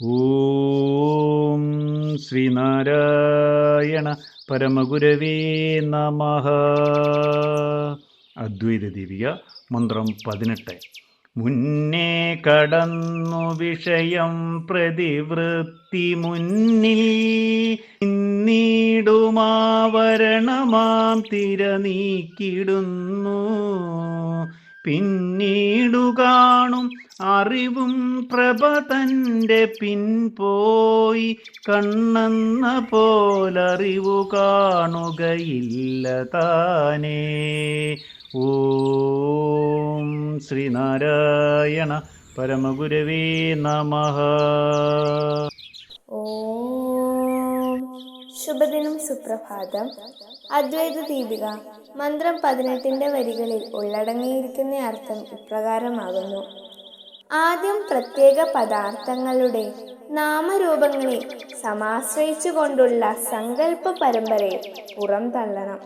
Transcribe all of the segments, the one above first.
ഓം ശ്രീനാരായണ പരമഗുരവേ നമ. അദ്വൈത ദിവ്യ മന്ത്രം പതിനെട്ട്. മുന്നേ കടന്നു വിഷയം പ്രതിവൃത്തി മുന്നിൽ നീടുമാവരണമാം തിര നീക്കിടുന്നു പിന്നീടു കാണും അറിവും പ്രഭ തന്റെ പിൻപോയി കണ്ണെന്ന പോലറിവു കാണുകയില്ല താനേ. ഓം ശ്രീനാരായണ പരമഗുരവേ നമഃ ഓം ശുഭദിനം സുപ്രഭാതം. അദ്വൈത ദീപിക മന്ത്രം പതിനെട്ടിന്റെ വരികളിൽ ഉള്ളടങ്ങിയിരിക്കുന്ന അർത്ഥം ഇപ്രകാരമാകുന്നു. ആദ്യം പ്രത്യേക പദാർത്ഥങ്ങളുടെ നാമരൂപങ്ങളെ സമാശ്രയിച്ചു കൊണ്ടുള്ള സങ്കല്പ പരമ്പരയെ പുറംതള്ളണം.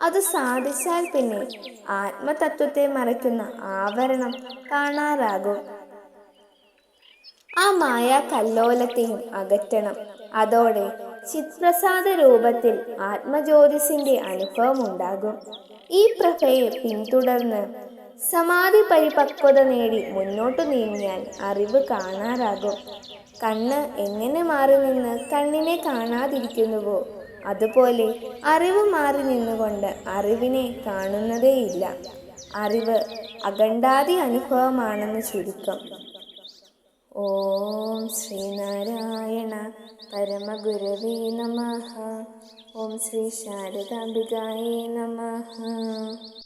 അത് സാധിച്ചാൽ പിന്നെ ആത്മതത്വത്തെ മറയ്ക്കുന്ന ആവരണം കാണാറാകും. ആ മായ കല്ലോലത്തെയും അകറ്റണം. അതോടെ ചിത്പ്രസാദ രൂപത്തിൽ ആത്മജ്യോതിസിന്റെ അനുഭവം ഉണ്ടാകും ഈ പ്രഭയെ പിന്തുടർന്ന് സമാധി പരിപക്വത നേടി മുന്നോട്ടു നീങ്ങിയാൽ അറിവ് കാണാറാകും. കണ്ണ് എങ്ങനെ മാറി നിന്ന് കണ്ണിനെ കാണാതിരിക്കുന്നുവോ അതുപോലെ അറിവ് മാറി നിന്നുകൊണ്ട് അറിവിനെ കാണുന്നതേയില്ല. അറിവ് അഖണ്ഡാതി അനുഭവമാണെന്ന് ചുരുക്കം. ഓം ശ്രീനാരായണ परमगुरवे नमः। ॐ श्री शारदाभिगायी नमः।